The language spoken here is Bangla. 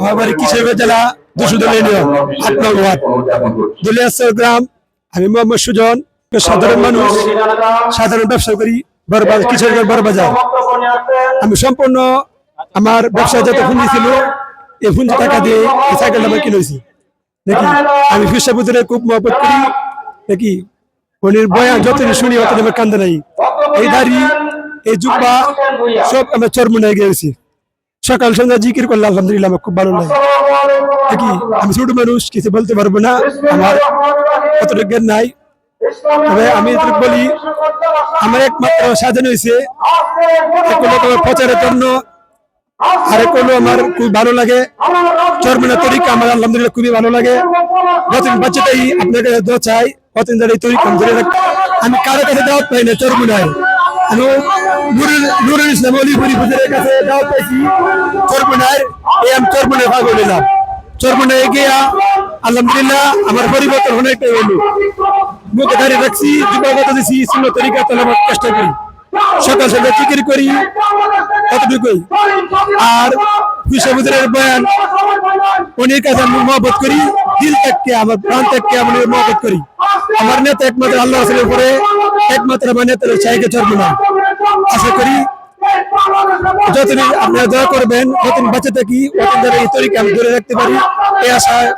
আমার বাড়ি কিশোরগঞ্জ জেলা দুশুদল ইউনিয়ন আট নং ওয়ার্ড গ্রাম। আমি মোহাম্মদ সুজন সাধারণ মানুষ। সাধারণ ব্যবসা করি। বড় বাজার কিশোরগঞ্জ বড় বাজার। আমি সম্পূর্ণ আমার ব্যবসায় যত পুঁজি ছিল, এই পুঁজি টাকা দিয়ে এই সাইকেলটা আমি কিনেছি নাকি আমি ফিরসাপুত্রের খুব মহব্বত করি। নাকি উনির বয়ান যতদিন শুনি অত আমার কান্দে নাই। এই দাড়ি, এই জুব্বা, সব আমার চরমুনায় গিয়েছি সকাল সন্ধ্যা জিকির করলে আলহামদুলিল্লাহ আমার খুব ভালো লাগে। নাকি আমি ছোট মানুষ কিছু বলতে পারব না। আমার অতটা জ্ঞান নাই। তবে আমি বলি আমার একমাত্র সাজানো হয়েছে প্রচারের জন্য। আর হলো আমার খুব ভালো লাগে। চরমুনা তরিকা আমার আলহামদুলিল্লাহ খুবই ভালো লাগে। যতদিন বাচ্চাটাই আপনাকে দোয়া চাই। অতদিন ধরে এই তরিকা ধরে আমি কারও কাছে দাওয়াত পাই না চরমুনায়। আমি নুরুল ইসলাম অলিপুরি হুজুরের কাছে দাওয়াত পাইছি চরমুনায়, এই আমি চরমুনায় ভাগ হইলাম চরমুনায় গিয়া, আলহামদুলিল্লাহ, আমার পরিবর্তন অনেকটাই হলো। মুখে দাঁড়িয়ে রাখছি যুবগত দিছি শূন্য তরিকা তাহলে আমার চেষ্টা করি। সকাল সকাল চিকির করি, কতটুকুই? আর বিশ্ববিদ্যালয়ের বয়ান উনির কাছে আমি মহব্বত করি, দিল থেকে আমার, প্রাণ থেকে আমি মহব্বত করি। আমার নেতা একমাত্র আল্লাহ রাসুলের উপরে, একমাত্র আমার নেতার চাইকে চড়বো না আশা করি যতদিন আপনারা দয়া করবেন, যতদিন বাঁচে থাকি ততদিন দ্বারা এই তরিকা আমি ধরে রাখতে পারি। এই আশায়